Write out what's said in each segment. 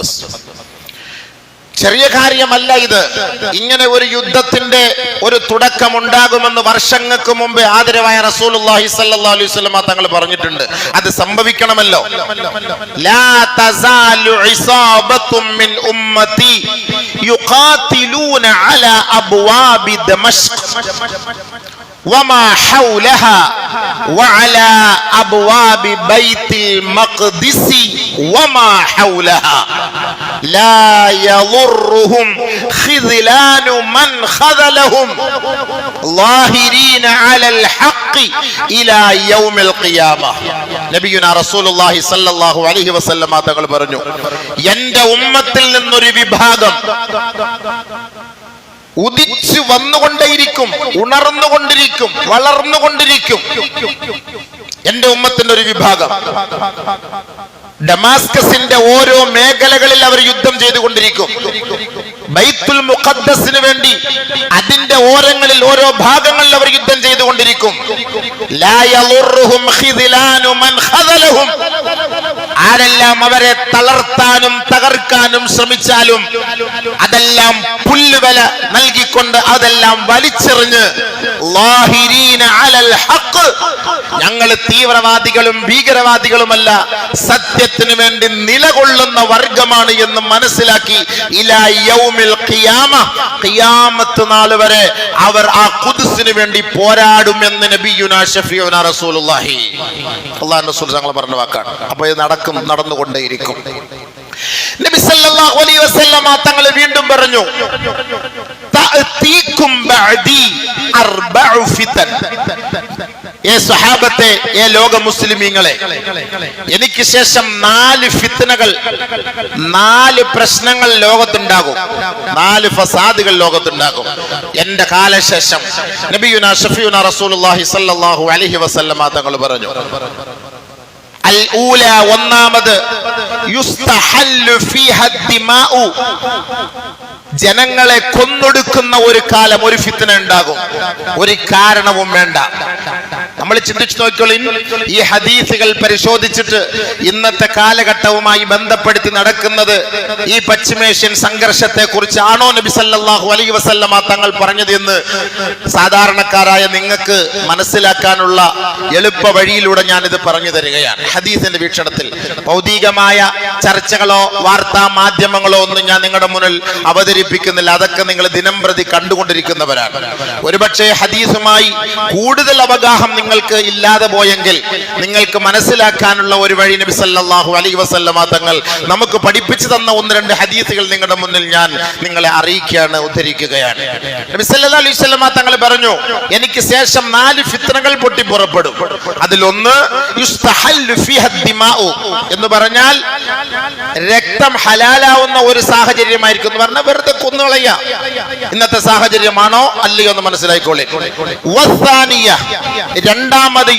മുഖദ്ദസ് ചെറിയ കാര്യമല്ല ഇത്. ഇങ്ങനെ ഒരു യുദ്ധത്തിന്റെ ഒരു തുടക്കം ഉണ്ടാകുമെന്ന് വർഷങ്ങൾക്ക് മുമ്പ് ആദരവായ റസൂലുള്ളാഹി സ്വല്ലല്ലാഹു അലൈഹി വസല്ലം തങ്ങൾ പറഞ്ഞിട്ടുണ്ട്. അത് സംഭവിക്കണമല്ലോ. ലാ തസാലു മിൻ യുഖാതിലൂന അലാ وما حولها وعلى أبواب بيت المقدس وما حولها لا يضرهم خذلان من خذلهم ظاهرين على الحق إلى يوم القيامة നബിയുന റസൂലുള്ളാഹി സല്ലല്ലാഹു അലൈഹി വസല്ലമ തങ്ങൾ പറഞ്ഞു എൻ്റെ ഉമ്മത്തിൽ നിന്നൊരു വിഭാഗം ഉദിച്ചു വന്നുകൊണ്ടേയിരിക്കും ഉണർന്നുകൊണ്ടിരിക്കും വളർന്നുകൊണ്ടിരിക്കും. എന്റെ ഉമ്മത്തിന്റെ ഒരു വിഭാഗം. ഡമാസ്കസിന്റെ ഓരോ മേഖലകളിൽ അവർ യുദ്ധം ചെയ്തുകൊണ്ടിരിക്കും. ബൈത്തുൽ മുഖദ്ദസിന് വേണ്ടി അതിന്റെ ഓരങ്ങളിൽ ഓരോ ഭാഗങ്ങളിൽ അവർ യുദ്ധം ചെയ്തുകൊണ്ടിരിക്കും. ആരെല്ലാം അവരെ തളർത്താനും തകർക്കാനും ശ്രമിച്ചാലും അതെല്ലാം പുല്ലുവില നൽകിക്കൊണ്ട് അതെല്ലാം വലിച്ചെറിഞ്ഞ് ഞങ്ങൾ തീവ്രവാദികളും ഭീകരവാദികളുമല്ല. സത്യത്തിന് വേണ്ടി നിലകൊള്ളുന്ന വർഗമാണ് എന്ന് മനസ്സിലാക്കി ഖിയാമത്ത് നാൾ വരെ അവർ ആ കുതിസിന് വേണ്ടി പോരാടുമെന്ന് നബിയുന ഷഫിയുന റസൂലുള്ളാഹി. അള്ളാഹു റസൂൽ ഞങ്ങൾ പറഞ്ഞ വാക്കാണ്. അപ്പൊ ഇത് നടക്കും നടന്നുകൊണ്ടേയിരിക്കും. നബി സല്ലല്ലാഹു വസല്ലമ വീണ്ടും പറഞ്ഞു ബഅദി സഹാബത്തെ ലോക മുസ്ലിമീങ്ങളെ എനിക്ക് ശേഷം നാല് ഫിത്തനകൾ നാല് പ്രശ്നങ്ങൾ ലോകത്തുണ്ടാകും. നാല് ഫസാദുകൾ ലോകത്തുണ്ടാകും. എന്റെ കാലശേഷം നബിയുന ഷഫിയുന റസൂലുള്ളാഹി സ്വല്ലല്ലാഹു അലൈഹി വസല്ലമ തങ്ങൾ പറഞ്ഞു അൽ ഊല ഒന്നാമത് യുസ്തഹല്ലു ഫീഹ ദിമാഉ ജനങ്ങളെ കൊന്നൊടുക്കുന്ന ഒരു കാലം ഒരു ഫിത്തന ഉണ്ടാകും. ഒരു കാരണവും വേണ്ട. നമ്മൾ ചിന്തിച്ചു നോക്കിയോളി ഈ ഹദീസുകൾ പരിശോധിച്ചിട്ട് ഇന്നത്തെ കാലഘട്ടവുമായി ബന്ധപ്പെടുത്തി നടക്കുന്നത് ഈ പശ്ചിമേഷ്യൻ സംഘർഷത്തെ കുറിച്ച് ആണോ നബി സല്ലാഹു അലൈ വസല്ലമ തങ്ങൾ പറഞ്ഞത് എന്ന് സാധാരണക്കാരായ നിങ്ങൾക്ക് മനസ്സിലാക്കാനുള്ള എളുപ്പ വഴിയിലൂടെ ഞാനിത് പറഞ്ഞു തരികയാണ്. ഹദീസിന്റെ വീക്ഷണത്തിൽ. ഭൗതികമായ ചർച്ചകളോ വാർത്താ മാധ്യമങ്ങളോ ഒന്നും ഞാൻ നിങ്ങളുടെ മുന്നിൽ അവതരിപ്പിക്കുന്നില്ല. അതൊക്കെ നിങ്ങൾ ദിനം പ്രതി കണ്ടുകൊണ്ടിരിക്കുന്നവരാണ്. ഒരുപക്ഷെ ഹദീസുമായി കൂടുതൽ അവഗാഹം നിങ്ങൾക്ക് ഇല്ലാതെ പോയെങ്കിൽ നിങ്ങൾക്ക് മനസ്സിലാക്കാനുള്ള ഒരു വഴി നബി സല്ലാഹു അലൈഹി വസല്ലമ തങ്ങൾ നമുക്ക് പഠിപ്പിച്ചു തന്ന ഒന്ന് രണ്ട് ഹദീസുകൾ നിങ്ങളുടെ മുന്നിൽ ഞാൻ നിങ്ങളെ അറിയിക്കുകയാണ് ഉദ്ധരിക്കുകയാണ്. നബി സല്ലല്ലാഹു അലൈഹി വസല്ലമ തങ്ങൾ പറഞ്ഞു എനിക്ക് ശേഷം നാല് ഫിത്നകൾ പൊട്ടി പുറപ്പെടും. അതിലൊന്ന് എന്ന് പറഞ്ഞാൽ രക്തം ഹലാലാവുന്ന ഒരു സാഹചര്യമായിരിക്കും എന്ന് പറഞ്ഞാൽ വെറുതെ കുന്നുകളയ്യ ഇന്നത്തെ സാഹചര്യമാണോ അല്ലയോ എന്ന് മനസ്സിലായിക്കോളെ. രണ്ടാമത്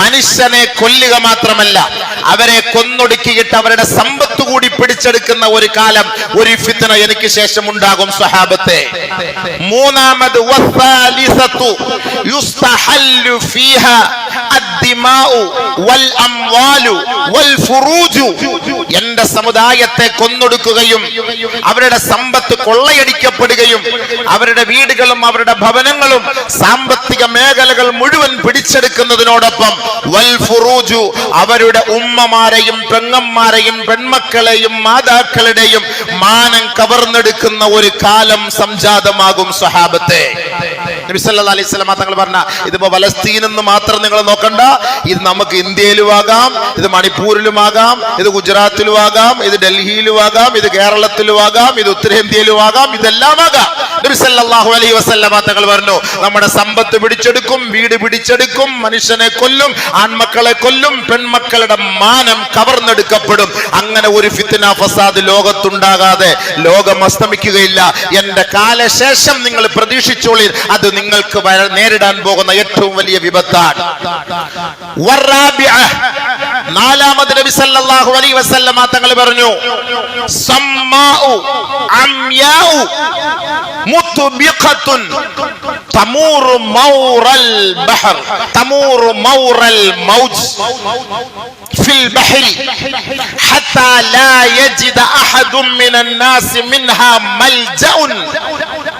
മനുഷ്യനെ കൊല്ലുക മാത്രമല്ല അവരെ കൊന്നൊടുക്കിയിട്ട് അവരുടെ സമ്പത്ത് കൂടി പിടിച്ചെടുക്കുന്ന ഒരു കാലം ഒരു ഫിത്തന എനിക്ക് ശേഷം ഉണ്ടാകും സ്വഹാബത്തെ. മൂന്നാമത് വൽ അംവാലു വൽ എന്റെ സമുദായത്തെ കൊന്നൊടുക്കുകയും അവരുടെ സമ്പത്ത് കൊള്ളയടിക്കപ്പെടുകയും അവരുടെ വീടുകളും അവരുടെ ഭവനങ്ങളും സാമ്പത്തിക മേഖലകൾ മുഴുവൻ പിടിച്ചെടുക്കുന്നതിനോടൊപ്പം വൽ ഫുറൂജു അവരുടെ ഉമ്മമാരെയും പെങ്ങന്മാരെയും പെൺമക്കളെയും മാതാക്കളുടെയും മാനം കവർന്നെടുക്കുന്ന ഒരു കാലം സംജാതമാകും സ്വഹാബത്തെ നബി സല്ലല്ലാഹു അലൈഹി തങ്ങൾ പറഞ്ഞ ഇതിപ്പോ ഫലസ്തീൻ എന്ന് മാത്രം നിങ്ങൾ നോക്കണ്ട. ഇത് നമുക്ക് ഇന്ത്യയിലും ആകാം ഇത് മണിപ്പൂരിലും ആകാം ഇത് ഗുജറാത്തിലും ആകാം ഇത് ഡൽഹിയിലും ആകാം ഇത് കേരളത്തിലും ആകാം ഇത് ഉത്തരേന്ത്യയിലും ആകാം ഇതെല്ലാം ആകാം വസല്ലമ തങ്ങൾ പറഞ്ഞു നമ്മുടെ സമ്പത്ത് പിടിച്ചെടുക്കും വീട് പിടിച്ചെടുക്കും മനുഷ്യനെ കൊല്ലും ആൺമക്കളെ കൊല്ലും പെൺമക്കളുടെ മാനം കവർന്നെടുക്കപ്പെടും അങ്ങനെ ഒരു ഫിത്തിന ഫസാദ് ലോകത്തുണ്ടാകാതെ ലോകം അസ്തമിക്കുകയില്ല എന്റെ കാലശേഷം നിങ്ങൾ പ്രതീക്ഷിച്ചോളി അത് നിങ്ങൾക്ക് നേരിടാൻ പോകുന്ന ഏറ്റവും വലിയ വിപത്താണ്. നാലാമത് നബി സല്ലല്ലാഹു അലൈഹി വസല്ലമ തങ്ങൾ പറഞ്ഞു സമ്മാഉ അംയാഉ മുത്ബിഖത്തുൻ തമൂറു മൗറൽ ബഹർ തമൂറു മൗറൽ മൗജ് في البحر حتى لا يجد أحد من الناس منها ملجأ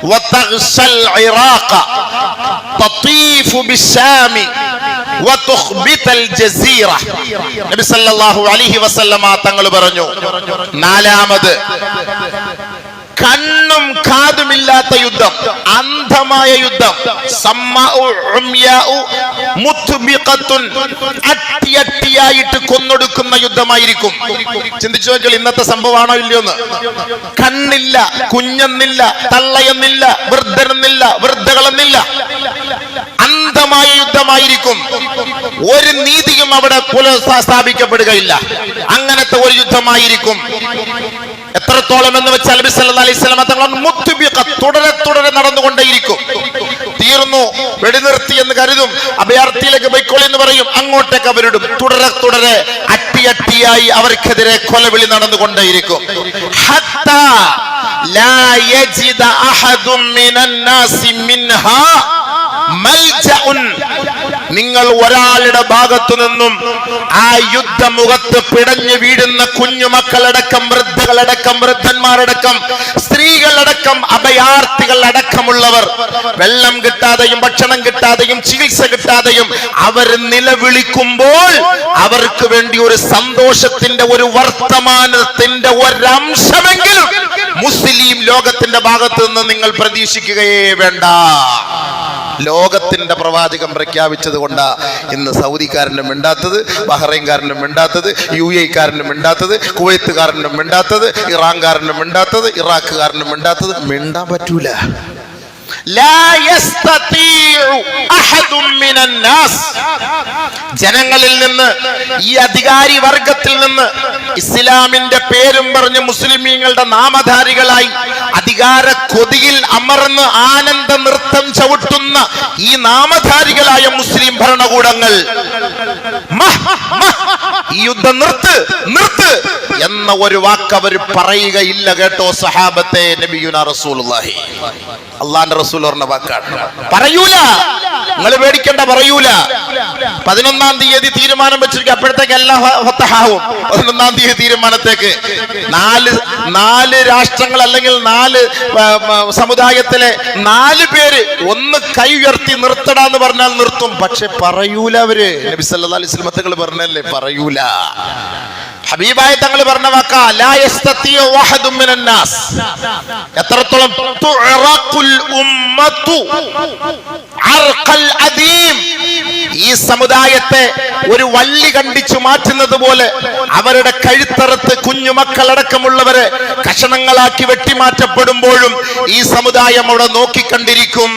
وتغشى العراق تطيف بالشام وتخبت الجزيرة നബി സല്ലല്ലാഹു അലൈഹി വസല്ലമ തങ്ങൾ പറഞ്ഞു നാലാമത് കണ്ണും കാതുമില്ലാത്ത യുദ്ധം അന്ധമായ യുദ്ധം. അട്ടിയട്ടിയായിട്ട് കൊന്നൊടുക്കുന്ന യുദ്ധമായിരിക്കും. ചിന്തിച്ചു നോക്കിയാൽ ഇന്നത്തെ സംഭവമാണോ ഇല്ലയോന്ന് കണ്ണില്ല കുഞ്ഞെന്നില്ല തള്ളയെന്നില്ല വൃദ്ധരെന്നില്ല വൃദ്ധകളെന്നില്ല. അന്ധമായ യുദ്ധമായിരിക്കും. ഒരു നീതിയും അവിടെ പുനഃസ്ഥാപിക്കപ്പെടുകയില്ല അങ്ങനത്തെ ഒരു യുദ്ധമായിരിക്കും. എത്രത്തോളം എന്ന് വെച്ചാൽ നബി സല്ലല്ലാഹു അലൈഹി വസല്ലം തങ്ങൾ മുത്തുബിഖ തുടരെ തുടരെ നടന്നുകൊണ്ടേയിരിക്കും. തീർന്നു. വെടിനിർത്തി എന്ന് കരുതും. അഭയാർത്ഥിയിലേക്ക് പോയിക്കോളി എന്ന് പറയും. അങ്ങോട്ടേക്ക് അവരിടും തുടരെ തുടരെ അട്ടിയട്ടിയായി അവർക്കെതിരെ കൊലവിളി നടന്നുകൊണ്ടേയിരിക്കും. ലാ യജിദ നിങ്ങൾ ഒരാളുടെ ഭാഗത്തു നിന്നും ആ യുദ്ധമുഖത്ത് പിടഞ്ഞു വീഴുന്ന കുഞ്ഞുമക്കളടക്കം വൃദ്ധകളടക്കം വൃദ്ധന്മാരടക്കം സ്ത്രീകളടക്കം അഭയാർത്ഥികൾ അടക്കമുള്ളവർ വെള്ളം കിട്ടാതെയും ഭക്ഷണം കിട്ടാതെയും ചികിത്സ കിട്ടാതെയും അവർ നിലവിളിക്കുമ്പോൾ അവർക്ക് വേണ്ടി ഒരു സന്തോഷത്തിന്റെ ഒരു വർത്തമാനത്തിന്റെ ഒരംശമെങ്കിലും മുസ്ലിം ലോകത്തിന്റെ ഭാഗത്ത് നിന്ന് നിങ്ങൾ പ്രതീക്ഷിക്കുകയേ വേണ്ട. ലോകത്തിന്റെ പ്രവാചകം പ്രഖ്യാപിച്ചത് കൊണ്ടാ ഇന്ന് സൗദിക്കാരനും മിണ്ടാത്തത് ബഹ്റൈൻകാരനും മിണ്ടാത്തത് യു എക്കാരനും മിണ്ടാത്തത് കുവൈത്തുകാരനും മിണ്ടാത്തത് ഇറാൻകാരനും മിണ്ടാത്തത് ഇറാഖുകാരനും മിണ്ടാത്തത്. മിണ്ടാൻ പറ്റൂല. ജനങ്ങളിൽ നിന്ന് ഈ അധികാരി വർഗത്തിൽ നിന്ന് ഇസ്ലാമിന്റെ പേരും പറഞ്ഞ് മുസ്ലിമീങ്ങളുടെ നാമധാരികളായി അധികാര കൊതിയിൽ അമർന്ന് ആനന്ദ നൃത്തം ചവിട്ടുന്ന ഈ നാമധാരികളായ മുസ്ലിം ഭരണകൂടങ്ങൾ. ഈ യുദ്ധം നിർത്ത് നിർത്ത് എന്ന ഒരു വാക്ക് അവർ പറയുകയില്ല കേട്ടോ സഹാബത്തെ റസൂലുള്ളാഹി. അള്ളാന്റെ റസൂൽ പറഞ്ഞ വാക്കാണ്. പറയൂല. നിങ്ങൾ പേടിക്കണ്ട പറയൂല. പതിനൊന്നാം തീയതി തീരുമാനം വെച്ചിരിക്കും അപ്പോഴത്തേക്ക് എല്ലാം പതിനൊന്നാം തീയതി തീരുമാനത്തേക്ക്. നാല് നാല് രാഷ്ട്രങ്ങൾ അല്ലെങ്കിൽ നാല് സമുദായത്തിലെ നാല് പേര് കൈ ഉയർത്തി നിർത്തടാന്ന് പറഞ്ഞാൽ നിർത്തും. പക്ഷെ പറയൂല അവർ. നബി സല്ലല്ലാഹു അലൈഹി പറഞ്ഞല്ലേ? പറയൂല. ഹബീബായ തങ്ങൾ പറഞ്ഞ വാക്കാ ലാ യസ്തതിഉ വഹദും മിനൻ നാസ്. എത്രത്തോളം ഈ സമുദായത്തെ ഒരു വള്ളി കണ്ടിച്ചു മാറ്റുന്നത് പോലെ അവരുടെ കഴുത്തറത്ത് കുഞ്ഞുമക്കളടക്കമുള്ളവരെ കഷണങ്ങളാക്കി വെട്ടിമാറ്റപ്പെടുമ്പോഴും ഈ സമുദായം അവിടെ നോക്കിക്കണ്ടിരിക്കും.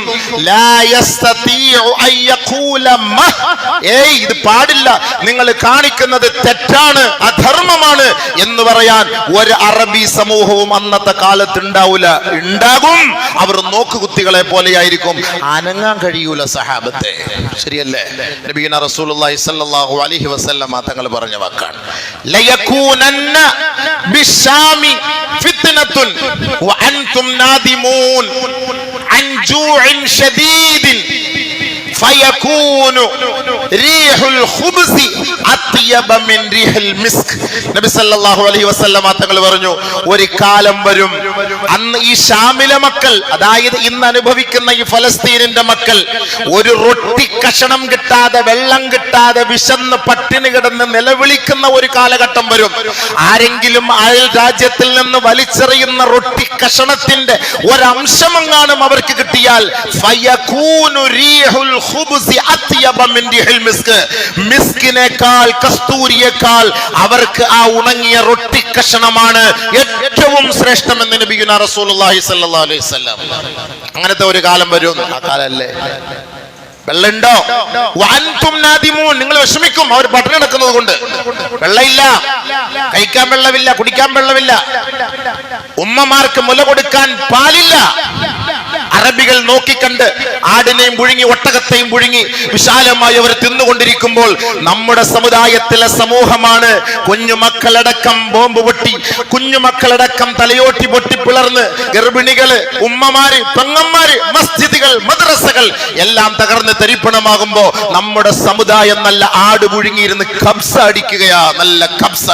ഏയ് ഇത് പാടില്ല. നിങ്ങൾ കാണിക്കുന്നത് തെറ്റാണ് അധർമ്മമാണ് എന്ന് പറയാൻ ഒരു അറബി സമൂഹവും അന്നത്തെ കാലത്ത് ഉണ്ടാവില്ല ഉണ്ടാകും. അവർ നോക്കുകുത്തികളെ പോലെയായിരിക്കും. അനങ്ങാൻ കഴിയൂല സഹാബത്തെ. ശരിയല്ലേ? നബീന റസൂലുള്ളാഹി സ്വല്ലല്ലാഹു അലൈഹി വസല്ലമ തങ്ങൾ പറഞ്ഞ വാക്കാണ്. വഅൻതും നാദിമൂൻ മിൻ മിസ്ക്. നബി അലൈഹി തങ്ങൾ പറഞ്ഞു ഒരു കാലം വരും ഈ ഷാമിലെ മക്കൾ അതായത് ഇന്ന് അനുഭവിക്കുന്ന ഈ ഫലസ്തീനിന്റെ മക്കൾ ഒരു റൊട്ടി കഷണം കിട്ടാതെ വെള്ളം കിട്ടാതെ വിശന്ന് പട്ടിണി കിടന്ന് നിലവിളിക്കുന്ന ഒരു കാലഘട്ടം വരും. ആരെങ്കിലും അയൽ രാജ്യത്തിൽ നിന്ന് വലിച്ചെറിയുന്ന റൊട്ടി കഷണത്തിന്റെ ഒരംശമെങ്ങാനും അവർക്ക് കിട്ടിയാൽ മിസ്കിനേക്കാൾ കസ്തൂരിയേക്കാൾ അവർക്ക് ആ ഉണങ്ങിയ റൊട്ടി കഷണമാണ് ഏറ്റവും ശ്രേഷ്ഠമെന്ന് നബിയുന റസൂലുള്ളാഹി സല്ലല്ലാഹു അലൈഹി വസല്ലം. അങ്ങനത്തെ ഒരു കാലം വരും. ആ കാലല്ലേ? വെള്ളമുണ്ടോ? നിങ്ങൾ വിഷമിക്കും. അവർ പട്ടണം കിടക്കുന്നത് കൊണ്ട് വെള്ളമില്ല. കഴിക്കാൻ വെള്ളമില്ല. കുടിക്കാൻ വെള്ളമില്ല. ഉമ്മമാർക്ക് മുല കൊടുക്കാൻ പാലില്ല. അറബികൾ നോക്കിക്കണ്ട് ആടിനെയും പുഴുങ്ങി ഒട്ടകത്തെയും പുഴുങ്ങി വിശാലമായി അവർ തിന്നുകൊണ്ടിരിക്കുമ്പോൾ നമ്മുടെ സമുദായത്തിലെ സമൂഹമാണ് കുഞ്ഞുമക്കളടക്കം ബോംബ് പൊട്ടി കുഞ്ഞുമക്കളടക്കം തലയോട്ടി പൊട്ടി പിളർന്ന് ഗർഭിണികൾ ഉമ്മമാര് പെങ്ങന്മാര് മസ്ജിദുകൾ മദ്രസകൾ എല്ലാം തകർന്ന് തരിപ്പണമാകുമ്പോ നമ്മുടെ സമുദായം നല്ല ആട് പുഴുങ്ങിയിരുന്ന് കബ്സ അടിക്കുകയാ നല്ല കബ്സ.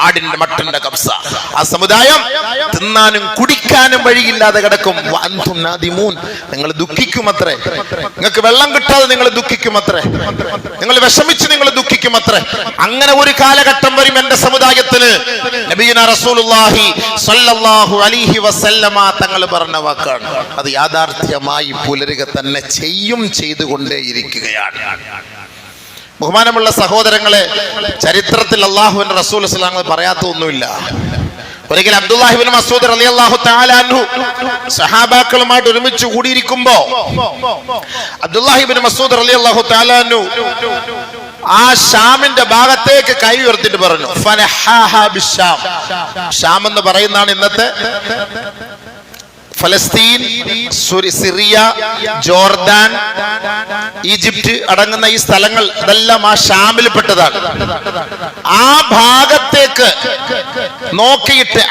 ആടിന്റെ മട്ടന്റെ കബ്സ. ആ സമുദായം തിന്നാനും കുടിക്കാനും വഴിയില്ലാതെ കിടക്കും. നിങ്ങൾ ദുഃഖിക്കുമത്രേ. നിങ്ങൾക്ക് വെള്ളം കിട്ടാതെ നിങ്ങൾ ദുഃഖിക്കുമത്രേ. നിങ്ങൾ വിഷമിച്ച് നിങ്ങൾ ദുഃഖിക്കുമത്രേ. അങ്ങനെ ഒരു കാലഘട്ടം വരും എന്റെ സമുദായത്തിന്. റസൂലുള്ളാഹി അലൈഹി വസല്ലമ തങ്ങൾ പറഞ്ഞ വാക്കാണ്. അത് യാഥാർത്ഥ്യമായി പുലരുക തന്നെ ചെയ്യും ചെയ്തുകൊണ്ടേയിരിക്കുകയാണ്. ബഹുമാനമുള്ള സഹോദരങ്ങളെ ചരിത്രത്തിൽ അള്ളാഹുവിന്റെ റസൂൽ ഇസ്ലാങ്ങൾ പറയാത്ത ഒന്നുമില്ല ഒരിക്കൽ അബ്ദുല്ലാഹിബിൻ മസൂദ് അലി അള്ളാഹു താലാൻഹു സഹാബാക്കളുമായിട്ട് ഒരുമിച്ച് കൂടിയിരിക്കുമ്പോ അബ്ദുല്ലാഹിബിൻ മസൂദ് അലി അള്ളാഹു താലാൻഹു ആ ഷാമിന്റെ ഭാഗത്തേക്ക് കൈ ഉയർത്തിട്ട് പറഞ്ഞു. ഷാം എന്ന് പറയുന്നതാണ് ഇന്നത്തെ ഫലസ്തീൻ സിറിയ ജോർദാൻ ഈജിപ്റ്റ് അടങ്ങുന്ന ഈ സ്ഥലങ്ങൾ അതെല്ലാം ആ ഷാമിൽപ്പെട്ടതാണ്. ആ ഭാഗത്തേക്ക് നോക്കിയിട്ട്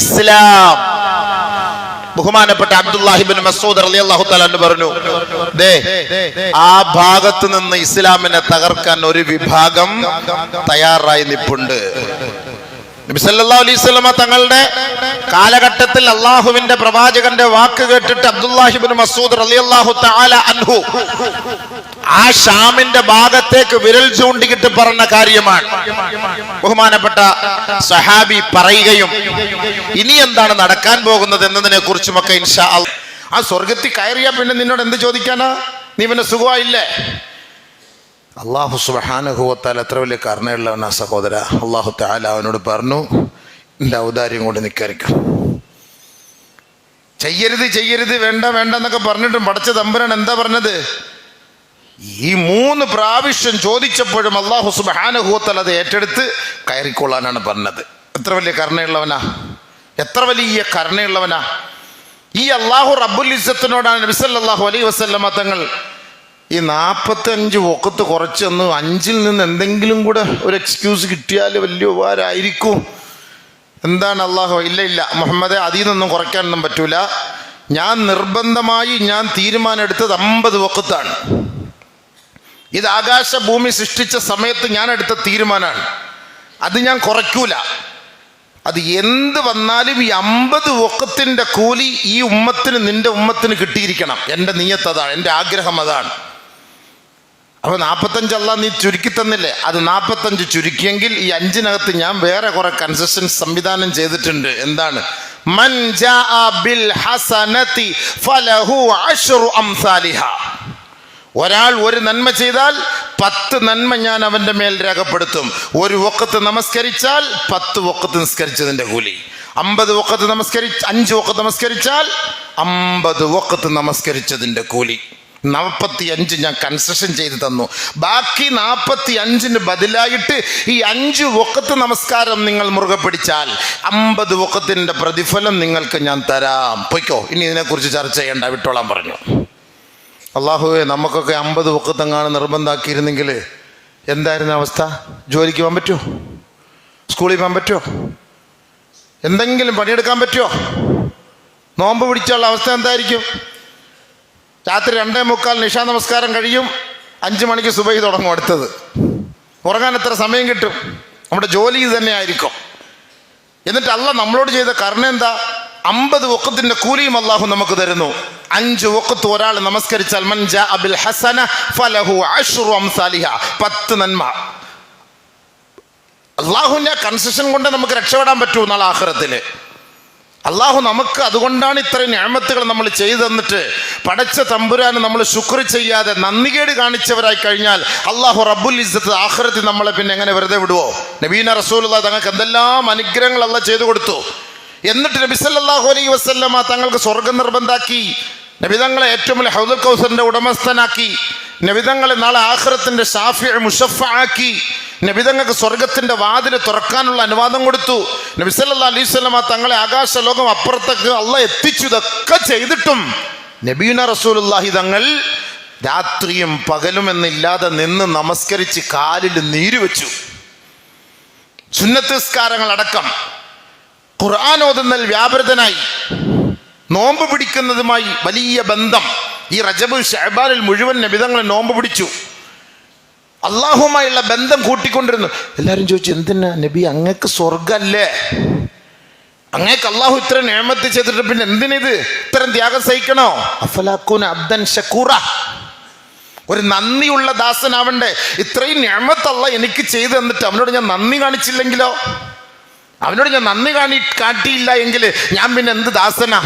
ഇസ്ലാം. ബഹുമാനപ്പെട്ട അബ്ദുല്ലാഹിബിൻ മസൂദ് റളിയല്ലാഹു തആല പറഞ്ഞു ദേ ആ ഭാഗത്ത് നിന്ന് ഇസ്ലാമിനെ തകർക്കാൻ ഒരു വിഭാഗം തയ്യാറായി നിപ്പുണ്ട്. നബി സല്ലല്ലാഹു അലൈഹി വസല്ലമ തങ്ങളുടെ കാലഘട്ടത്തിൽ അള്ളാഹുവിന്റെ പ്രവാചകന്റെ വാക്ക് കേട്ടിട്ട് അബ്ദുല്ലാഹിബിൻ മസൂദ് റളിയല്ലാഹു തആല അൻഹു ആ ഷാമിന്റെ ഭാഗത്തേക്ക് വിരൽ ചൂണ്ടിക്കിട്ട് പറഞ്ഞ കാര്യമാണ് ബഹുമാനപ്പെട്ട സഹാബി പറയുകയും ഇനി എന്താണ് നടക്കാൻ പോകുന്നത് എന്നതിനെ കുറിച്ചുമൊക്കെ ഇൻഷാ. ആ സ്വർഗത്തിൽ കയറിയാ പിന്നെ നിന്നോട് എന്ത് ചോദിക്കാനാ നീ പിന്നെ സുഖമായില്ലേ അള്ളാഹു സുബഹാനുഭവത്താൽ എത്ര വലിയ കരുണയുള്ളവനാ സഹോദര. അള്ളാഹു താല അവനോട് പറഞ്ഞു എന്റെ ഔദാര്യം കൊണ്ട് നിക്കരിക്കും. ചെയ്യരുത് ചെയ്യരുത് വേണ്ട വേണ്ട എന്നൊക്കെ പറഞ്ഞിട്ടും പടച്ച തമ്പുരാൻ എന്താ പറഞ്ഞത്? ഈ മൂന്ന് പ്രാവശ്യം ചോദിച്ചപ്പോഴും അള്ളാഹു സുബഹാനുഭവത്താൽ അത് ഏറ്റെടുത്ത് കയറിക്കൊള്ളാനാണ് പറഞ്ഞത്. എത്ര വലിയ കരുണയുള്ളവനാ? എത്ര വലിയ കരുണയുള്ളവനാ? ഈ അള്ളാഹു റബ്ബുൽ ഇസ്സത്തിനോടാണ് നബിസല്ലാഹു അലൈ വസല്ലമ തങ്ങൾ ഈ നാൽപ്പത്തഞ്ച് ഒക്കത്ത് കുറച്ചൊന്ന് അഞ്ചിൽ നിന്ന് എന്തെങ്കിലും കൂടെ ഒരു എക്സ്ക്യൂസ് കിട്ടിയാൽ വലിയ ഉപകാരമായിരിക്കും എന്താണ് അള്ളാഹു ഇല്ല ഇല്ല. മുഹമ്മദെ അതിൽ നിന്നൊന്നും കുറയ്ക്കാനൊന്നും പറ്റൂല. ഞാൻ നിർബന്ധമായി ഞാൻ തീരുമാനം എടുത്തത് അമ്പത് വക്കത്താണ്. ഇത് ആകാശ ഭൂമി സൃഷ്ടിച്ച സമയത്ത് ഞാൻ എടുത്ത തീരുമാനമാണ്. അത് ഞാൻ കുറയ്ക്കൂല. അത് എന്ത് വന്നാലും ഈ അമ്പത് ഒക്കത്തിന്റെ കൂലി ഈ ഉമ്മത്തിന് നിന്റെ ഉമ്മത്തിന് കിട്ടിയിരിക്കണം. എന്റെ നീയത്ത് അതാണ് എന്റെ ആഗ്രഹം അതാണ്. അപ്പൊ അല്ല നീ ചുരുക്കി തന്നില്ലേ? അത് നാൽപ്പത്തഞ്ച് ചുരുക്കിയെങ്കിൽ ഈ അഞ്ചിനകത്ത് ഞാൻ വേറെ കുറെ കൺസെഷൻ സംവിധാനം ചെയ്തിട്ടുണ്ട്. എന്താണ്? മൻ ബിൽ ഹസനതി ഫലഹു ഒരാൾ ഒരു നന്മ ചെയ്താൽ പത്ത് നന്മ ഞാൻ അവന്റെ മേൽ രേഖപ്പെടുത്തും. ഒരു വക്കത്ത് നമസ്കരിച്ചാൽ പത്ത് വക്കത്ത് നിസ്കരിച്ചതിന്റെ കൂലി. അമ്പത് വക്കത്ത് നമസ്കരി അഞ്ച് വക്കത്ത് നമസ്കരിച്ചാൽ അമ്പത് വക്കത്ത് നമസ്കരിച്ചതിന്റെ കൂലി. നാൽപ്പത്തി അഞ്ച് ഞാൻ കൺസെഷൻ ചെയ്ത് തന്നു. ബാക്കി നാൽപ്പത്തി അഞ്ചിന് ബദലായിട്ട് ഈ അഞ്ച് ഒക്കത്ത് നമസ്കാരം നിങ്ങൾ മുറുകെ പിടിച്ചാൽ അമ്പത് ഒക്കത്തിന്റെ പ്രതിഫലം നിങ്ങൾക്ക് ഞാൻ തരാം. പൊയ്ക്കോ ഇനി ഇതിനെക്കുറിച്ച് ചർച്ച ചെയ്യേണ്ട വിട്ടോളാൻ പറഞ്ഞു. അള്ളാഹുവെ നമുക്കൊക്കെ അമ്പത് ഒക്കത്തെങ്ങാണ് നിർബന്ധമാക്കിയിരുന്നെങ്കിൽ എന്തായിരുന്നു അവസ്ഥ? ജോലിക്ക് പോകാൻ പറ്റുമോ? സ്കൂളിൽ പോകാൻ പറ്റുമോ? എന്തെങ്കിലും പണിയെടുക്കാൻ പറ്റുമോ? നോമ്പ് പിടിച്ചുള്ള അവസ്ഥ എന്തായിരിക്കും? രാത്രി രണ്ടേ മുക്കാൽ നിഷാ നമസ്കാരം കഴിയും. അഞ്ച് മണിക്ക് സുബൈ തുടങ്ങും അടുത്തത്. ഉറങ്ങാൻ എത്ര സമയം കിട്ടും? നമ്മുടെ ജോലി ഇത് തന്നെ ആയിരിക്കും എന്നിട്ട് അല്ല നമ്മളോട് ചെയ്ത കർണ എന്താ? അമ്പത് ഒക്കത്തിന്റെ കൂലിയും അള്ളാഹു നമുക്ക് തരുന്നു. അഞ്ച് ഒക്കത്ത് ഒരാൾ നമസ്കരിച്ചാൽ മൻ ജാ അബിൽ ഹസന ഫലഹു അഷുഹ പത്ത് നന്മ. അള്ളാഹുവിന്റെ കൺസെഷൻ കൊണ്ട് നമുക്ക് രക്ഷപ്പെടാൻ പറ്റൂ നാളെ ആഖിറത്തിൽ. അള്ളാഹു നമുക്ക് അതുകൊണ്ടാണ് ഇത്ര ഞാമത്തുകൾ നമ്മൾ ചെയ്തു തന്നിട്ട് പടച്ച തമ്പുരാന് നമ്മൾ ശുക്ർ ചെയ്യാതെ നന്ദികേട് കാണിച്ചവരായി കഴിഞ്ഞാൽ അള്ളാഹു റബ്ബുൽ ഇസ്സത്ത് ആഖിറത്തിൽ നമ്മളെ പിന്നെ എങ്ങനെ വെറുതെ വിടുവോ? നബീന റസൂലുള്ള തങ്ങൾക്ക് എന്തെല്ലാം അനുഗ്രഹങ്ങൾ അല്ല ചെയ്തു കൊടുത്തു. എന്നിട്ട് നബി സല്ലല്ലാഹു അലൈഹി വസല്ലമ തങ്ങൾക്ക് സ്വർഗം നിർബന്ധാക്കി. നബിതങ്ങളെ ഏറ്റവും വലിയ ഹൗദുൽ കൗസറിന്റെ ഉടമസ്ഥനാക്കി. നബിതങ്ങളെ നാളെ ആഖിറത്തിന്റെ ഷാഫി മുഷഫ ആക്കി. നബിതങ്ങൾക്ക് സ്വർഗത്തിന്റെ വാതിൽ തുറക്കാനുള്ള അനുവാദം കൊടുത്തു. നബി സല്ലല്ലാഹു അലൈഹി തങ്ങളെ ആകാശ ലോകം അപ്പുറത്തേക്ക് അള്ള എത്തിച്ചു. ഇതൊക്കെ ചെയ്തിട്ടും നബീന റസൂലുള്ളാഹി തങ്ങൾ രാത്രിയും പകലും എന്നില്ലാതെ നിന്ന് നമസ്കരിച്ച് കാലിൽ നീര് വെച്ചു. സുന്നത്തിസ്കാരങ്ങൾ അടക്കം ഖുർആൻ വ്യാപൃതനായി. നോമ്പ് പിടിക്കുന്നതുമായി വലിയ ബന്ധം. ഈ റജബ് ഷഹബാനിൽ മുഴുവൻ നബിതങ്ങൾ നോമ്പ് പിടിച്ചു. അള്ളാഹുമായുള്ള ബന്ധം കൂട്ടിക്കൊണ്ടിരുന്നു. എല്ലാവരും ചോദിച്ചു എന്തിനാ നബി അങ്ങക്ക് സ്വർഗല്ലേ അങ്ങേക്ക് അള്ളാഹു ഇത്ര നിയമത്ത് ചെയ്തിട്ട് പിന്നെ എന്തിനിത്? ഇത്തരം ത്യാഗം സഹിക്കണോ? അബ്ദൻ ഷക്കൂറ ഒരു നന്ദിയുള്ള ദാസനാവണ്ടേ. ഇത്രയും ഞാമത്തല്ല എനിക്ക് ചെയ്തു തന്നിട്ട് അവനോട് ഞാൻ നന്ദി കാണിച്ചില്ലെങ്കിലോ? അവനോട് ഞാൻ നന്ദി കാണി കാട്ടിയില്ല എങ്കിൽ ഞാൻ പിന്നെ എന്ത് ദാസനാ?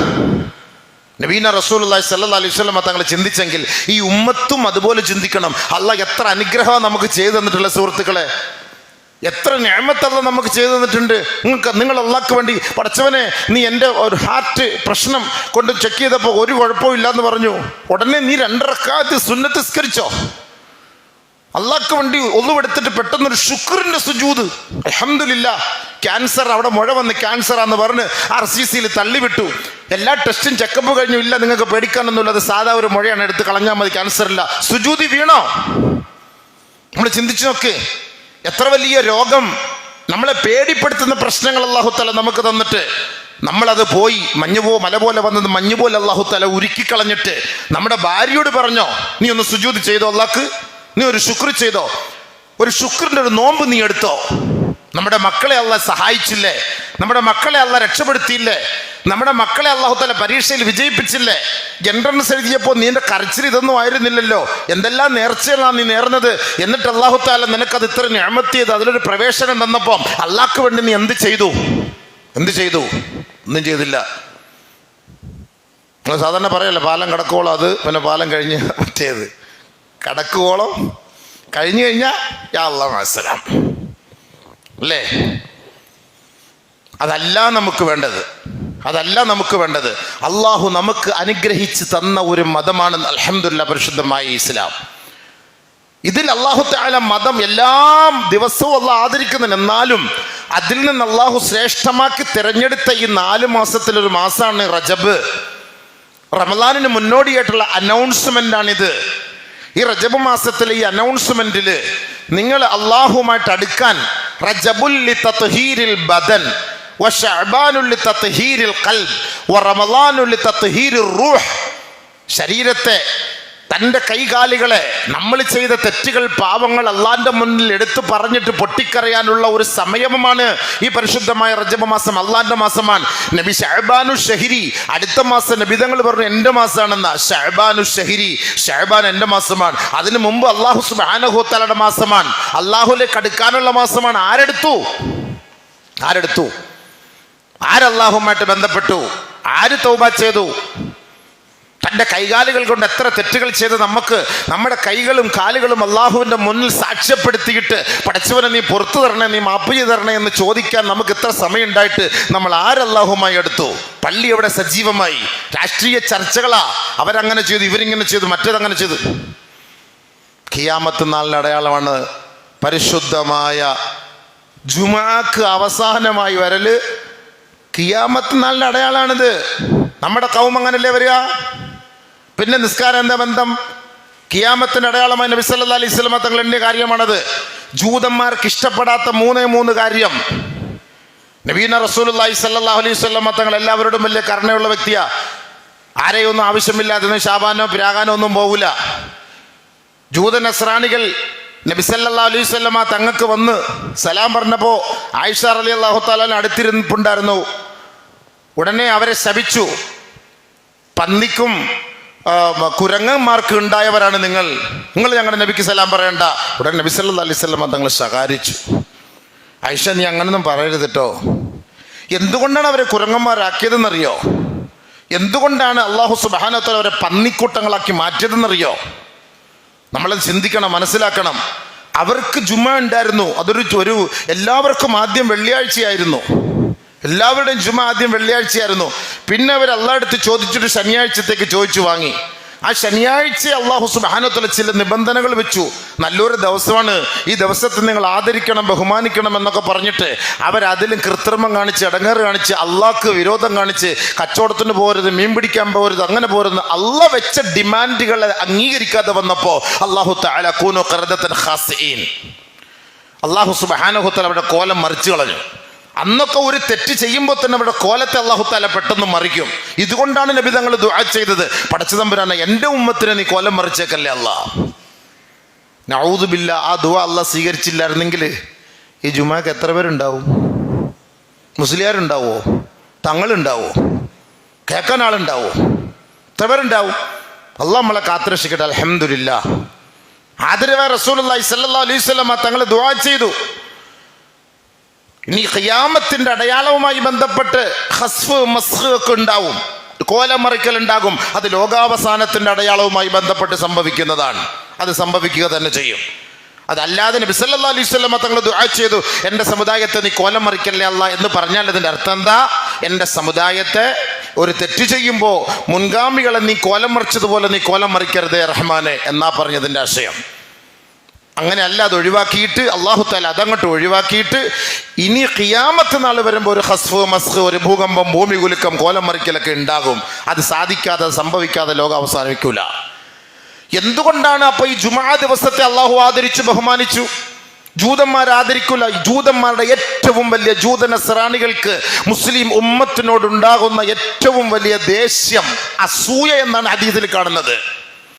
നബീന റസൂൽ സല്ലാ അലൈഹി സ്വലമ തങ്ങൾ ചിന്തിച്ചെങ്കിൽ ഈ ഉമ്മത്തും അതുപോലെ ചിന്തിക്കണം. അല്ല എത്ര അനുഗ്രഹം നമുക്ക് ചെയ്തു തന്നിട്ടുള്ള സുഹൃത്തുക്കളെ? എത്ര ഞാമത്തല്ല നമുക്ക് ചെയ്തു തന്നിട്ടുണ്ട്? നിങ്ങൾക്ക് നിങ്ങൾ അള്ളാക്ക് വേണ്ടി പഠിച്ചവനെ നീ എന്റെ ഒരു ഹാർട്ട് പ്രശ്നം കൊണ്ട് ചെക്ക് ചെയ്തപ്പോൾ ഒരു കുഴപ്പവും എന്ന് പറഞ്ഞു. ഉടനെ നീ രണ്ടരക്കാലത്ത് സുന്നത്തിസ്കരിച്ചോ അള്ളാഹ്ക്ക് വേണ്ടി ഒന്നുമെടുത്തിട്ട് പെട്ടെന്നൊരു ശുക്രിന്റെ സുജൂത്. അഹമ്മദില്ല ക്യാൻസർ അവിടെ മുഴ വന്ന് ക്യാൻസർ ആന്ന് പറഞ്ഞ് ആർ സി സിയിൽ തള്ളിവിട്ടു. എല്ലാ ടെസ്റ്റും ചെക്കപ്പ് കഴിഞ്ഞു ഇല്ല നിങ്ങൾക്ക് പേടിക്കാനൊന്നുമില്ല അത് സാധാ ഒരു മുഴയാണ് എടുത്ത് കളഞ്ഞാൽ മതി ക്യാൻസർ ഇല്ല. സുജൂതി വീണോ? നമ്മൾ ചിന്തിച്ചു നോക്ക് എത്ര വലിയ രോഗം നമ്മളെ പേടിപ്പെടുത്തുന്ന പ്രശ്നങ്ങൾ അള്ളാഹുത്തല നമുക്ക് തന്നിട്ട് നമ്മളത് പോയി മഞ്ഞ് പോ മല പോലെ വന്നത് മഞ്ഞ് പോലെ അള്ളാഹുത്തല ഉരുക്കിക്കളഞ്ഞിട്ട് നമ്മുടെ ഭാര്യയോട് പറഞ്ഞോ നീ ഒന്ന് സുജൂതി ചെയ്തോ അള്ളാഹ്ക്ക് നീ ഒരു ശുക്ർ ചെയ്തോ? ഒരു ശുക്രന്റെ ഒരു നോമ്പ് നീ എടുത്തോ? നമ്മുടെ മക്കളെ അല്ല സഹായിച്ചില്ലേ? നമ്മുടെ മക്കളെ അല്ല രക്ഷപ്പെടുത്തിയില്ലേ? നമ്മുടെ മക്കളെ അള്ളാഹുത്തല പരീക്ഷയിൽ വിജയിപ്പിച്ചില്ലേ? എൻട്രൻസ് എഴുതിയപ്പോൾ നീന്റെ കരച്ചിൽ ഇതൊന്നും ആയിരുന്നില്ലല്ലോ. എന്തെല്ലാം നേർച്ചയിലാണ് നീ നേർന്നത്? എന്നിട്ട് അള്ളാഹുത്താല നിനക്കത് ഇത്ര ഞാമത്തിയത് അതിലൊരു പ്രവേശനം തന്നപ്പോൾ അള്ളാഹ്ക്ക് വേണ്ടി നീ എന്ത് ചെയ്തു? എന്ത് ചെയ്തു? ഒന്നും ചെയ്തില്ല. സാധാരണ പറയല്ലേ പാലം കടക്കോളം അത് പിന്നെ പാലം കഴിഞ്ഞ് മറ്റേത്. കടക്കുവോളം കഴിഞ്ഞു കഴിഞ്ഞാൽ യാ അള്ളാഹ് മത്സരം. അല്ലേ? അതല്ല നമുക്ക് വേണ്ടത്. അതല്ല നമുക്ക് വേണ്ടത്. അള്ളാഹു നമുക്ക് അനുഗ്രഹിച്ച് തന്ന ഒരു മതമാണ് അലഹമുല്ല പരിശുദ്ധമായ ഇസ്ലാം. ഇതിൽ അള്ളാഹു താല മതം എല്ലാ ദിവസവും അല്ല ആദരിക്കുന്നുണ്ട്. എന്നാലും അതിൽ നിന്ന് അള്ളാഹു ശ്രേഷ്ഠമാക്കി തിരഞ്ഞെടുത്ത ഈ നാല് മാസത്തിലൊരു മാസമാണ് റജബ്. റമദാനിന് മുന്നോടിയായിട്ടുള്ള അനൗൺസ്മെന്റ് ആണിത്. ഈ റജബ് മാസത്തിലെ ഈ അനൗൺസ്മെന്റിൽ നിങ്ങൾ അള്ളാഹുമായിട്ട് അടുക്കാൻ റജബുല്ലി തത്ഹീരിൽ ബദൻ വഷബാനുല്ലി തത്ഹീരിൽ കൽബ് വ റമലാനുല്ലി തത്ഹീരിൽ റൂഹ് ശരീരത്തെ തന്റെ കൈകാലികളെ നമ്മൾ ചെയ്ത തെറ്റുകൾ പാവങ്ങൾ അള്ളാന്റെ മുന്നിൽ എടുത്തു പറഞ്ഞിട്ട് പൊട്ടിക്കറിയാനുള്ള ഒരു സമയമാണ് ഈ പരിശുദ്ധമായ റജബ മാസം അള്ളാന്റെ മാസമാണ്. നബി ഷഹബാനു ഷഹിരി അടുത്ത മാസം നബിതങ്ങൾ പറഞ്ഞു എന്റെ മാസമാണെന്ന. ഷഹബാനു ഷഹിരി ഷഹബാൻ എന്റെ മാസമാണ്. അതിനു മുമ്പ് അള്ളാഹു സുബാനഹുത്തലയുടെ മാസമാണ്. അള്ളാഹുലേക്ക് അടുക്കാനുള്ള മാസമാണ്. ആരെടുത്തു? ആരെടുത്തു? ആരല്ലാഹുമായിട്ട് ബന്ധപ്പെട്ടു? ആര് തൗബ ചെയ്തു? തന്റെ കൈകാലുകൾ കൊണ്ട് എത്ര തെറ്റുകൾ ചെയ്ത് നമുക്ക് നമ്മുടെ കൈകളും കാലുകളും അള്ളാഹുവിന്റെ മുന്നിൽ സാക്ഷ്യപ്പെടുത്തിയിട്ട് പഠിച്ചവനെ നീ പുറത്തു തരണേ നീ മാപ്പ് ചെയ്ത് തരണേ എന്ന് ചോദിക്കാൻ നമുക്ക് ഇത്ര സമയം ഉണ്ടായിട്ട് നമ്മൾ ആരല്ലാഹുമായി എടുത്തു പള്ളി അവിടെ സജീവമായി? രാഷ്ട്രീയ ചർച്ചകളാ. അവരങ്ങനെ ചെയ്തു ഇവരിങ്ങനെ ചെയ്തു മറ്റേതങ്ങനെ ചെയ്തു. ഖിയാമത്ത് നാളിന്റെ അടയാളമാണ് പരിശുദ്ധമായ ജുമാക്ക് അവസാനമായി വരൽ. കിയാമത്ത് നാളിന്റെ അടയാളാണിത്. നമ്മുടെ കൗം അങ്ങനല്ലേ വരിക? പിന്നെ നിസ്കാരം എന്താ ബന്ധം? കിയാമത്തിന്റെ അടയാളമായി നബി സല്ലല്ലാഹു അലൈഹി സ്വലമ തങ്ങൾ എണ്ണിയ കാര്യമാണത്. ജൂതന്മാർക്ക് ഇഷ്ടപ്പെടാത്ത മൂന്നേ മൂന്ന് കാര്യം. നബീന റസൂലുള്ളാഹി സല്ലല്ലാഹു അലൈഹി സ്വലമ തങ്ങൾ എല്ലാവരോടും വലിയ കരുണയുള്ള വ്യക്തിയാ. ആരെയൊന്നും ആവശ്യമില്ലാതെ ഷാബാനോ പിരാകാനോ ഒന്നും പോകില്ല ജൂത നസ്രാണികൾ നബിസല്ലാ അലൈഹി സ്വല്ലമ്മ തങ്ങൾക്ക് വന്ന് സലാം പറഞ്ഞപ്പോൾ ആയിഷ അലി അള്ളാഹു താലാൻ ഉടനെ അവരെ ശപിച്ചു. പന്നിക്കും കുരങ്ങന്മാർക്ക് ഉണ്ടായവരാണ് നിങ്ങൾ. നിങ്ങൾ ഞങ്ങളുടെ നബിക്ക് സലാം പറയണ്ട. ഉടൻ നബി സല്ലാ അലൈഹി സ്വല്ലമ തങ്ങൾ ശകാരിച്ചു. ഐഷ നീ അങ്ങനൊന്നും പറയരുത് കേട്ടോ എന്തുകൊണ്ടാണ് അവരെ കുരങ്ങന്മാരാക്കിയതെന്നറിയോ? എന്തുകൊണ്ടാണ് അള്ളാഹു സുബാനത്തോൽ അവരെ പന്നിക്കൂട്ടങ്ങളാക്കി മാറ്റിയതെന്നറിയോ? നമ്മളത് ചിന്തിക്കണം മനസ്സിലാക്കണം. അവർക്ക് ജുമ ഉണ്ടായിരുന്നു. അതൊരു ഒരു എല്ലാവർക്കും ആദ്യം വെള്ളിയാഴ്ചയായിരുന്നു. എല്ലാവരുടെയും ജുമ ആദ്യം വെള്ളിയാഴ്ചയായിരുന്നു. പിന്നെ അവർ അള്ളാഹടുത്ത് ചോദിച്ചിട്ട് ശനിയാഴ്ചത്തേക്ക് ചോദിച്ചു വാങ്ങി. ആ ശനിയാഴ്ച അള്ളാഹു സുബാനത്തുള്ള ചില നിബന്ധനകൾ വെച്ചു. നല്ലൊരു ദിവസമാണ്. ഈ ദിവസത്തെ നിങ്ങൾ ആദരിക്കണം ബഹുമാനിക്കണം എന്നൊക്കെ പറഞ്ഞിട്ട് അവരതിലും കൃത്രിമം കാണിച്ച് ഇടങ്ങേറ് കാണിച്ച് അള്ളാഹ്ക്ക് വിരോധം കാണിച്ച് കച്ചവടത്തിന് പോരുത് മീൻ പിടിക്കാൻ പോരുത് അങ്ങനെ പോരുത് അള്ള വെച്ച ഡിമാൻഡുകളെ അംഗീകരിക്കാതെ വന്നപ്പോൾ അള്ളാഹു അള്ളാഹു സുബാനഹുത്തൽ അവരുടെ കോലം മറിച്ചു കളഞ്ഞു. അന്നൊക്കെ ഒരു തെറ്റ് ചെയ്യുമ്പോൾ തന്നെ അവരുടെ കോലത്തെ അള്ളാഹുത്താല പെട്ടെന്ന് മറിക്കും. ഇതുകൊണ്ടാണ് നബി തങ്ങൾ ദുആ ചെയ്തത്. പടച്ചതമ്പുരാണ് എന്റെ ഉമ്മത്തിനെ നീ കോലം മറിച്ചേക്കല്ലേ അല്ലാ? നൗദുബില്ല ആ ദുആ അള്ളാഹ് സ്വീകരിച്ചില്ലായിരുന്നെങ്കിൽ ഈ ജുമാക്ക് എത്ര പേരുണ്ടാവും? മുസ്ലിയാരുണ്ടാവോ? തങ്ങളുണ്ടാവോ? കേൾക്കാൻ ആളുണ്ടാവോ? എത്ര പേരുണ്ടാവും? അള്ളാഹ് നമ്മളെ കാത്തുരക്ഷിക്കട്ടെ അലഹമില്ല ആദരവ റസൂലി സല്ലാ അലൈഹി സ്വലമ തങ്ങൾ ദുആ ചെയ്തു. ഇനി ഖിയാമത്തിന്റെ അടയാളവുമായി ബന്ധപ്പെട്ട് ഹസ്ഫ് മസ്ഹ് ഒക്കെ ഉണ്ടാവും. കോലമറിക്കൽ ഉണ്ടാകും അത് ലോകാവസാനത്തിന്റെ അടയാളവുമായി ബന്ധപ്പെട്ട് സംഭവിക്കുന്നതാണ്. അത് സംഭവിക്കുക തന്നെ ചെയ്യും. അതല്ലാതെ നബി സല്ലല്ലാഹു അലൈഹി വസല്ലമ തങ്ങൾ ദുആ ചെയ്തു. എന്റെ സമുദായത്തെ നീ കോലം മറിക്കല്ലേ അല്ല എന്ന് പറഞ്ഞാൽ അതിന്റെ അർത്ഥം എന്താ? എന്റെ സമുദായത്തെ ഒരു തെറ്റ് ചെയ്യുമ്പോൾ മുൻഗാമികളെ നീ കോലം മറിച്ചതുപോലെ നീ കോലം മറിക്കരുതേ റഹ്മാനെ എന്നാ പറഞ്ഞതിന്റെ ആശയം. അങ്ങനെ അല്ല അത് ഒഴിവാക്കിയിട്ട് അള്ളാഹു താല അതങ്ങോട്ട് ഒഴിവാക്കിയിട്ട് ഇനി ഖിയാമത്ത് നാൾ വരുമ്പോൾ ഒരു ഹസ്ഫ് മസ്ഹ് ഒരു ഭൂകമ്പം ഭൂമി കുലുക്കം കോലം മറിക്കലൊക്കെ ഉണ്ടാകും. അത് സാധിക്കാതെ സംഭവിക്കാതെ ലോകം അവസാനിക്കൂല. എന്തുകൊണ്ടാണ് അപ്പൊ ഈ ജുമാ ദിവസത്തെ അള്ളാഹു ആദരിച്ചു ബഹുമാനിച്ചു? ജൂതന്മാർ ആദരിക്കില്ല ജൂതന്മാരുടെ ഏറ്റവും വലിയ ജൂതന സ്രാണികൾക്ക് മുസ്ലിം ഉമ്മത്തിനോടുണ്ടാകുന്ന ഏറ്റവും വലിയ ദേഷ്യം അസൂയ എന്നാണ് ഹദീസിൽ കാണുന്നത്.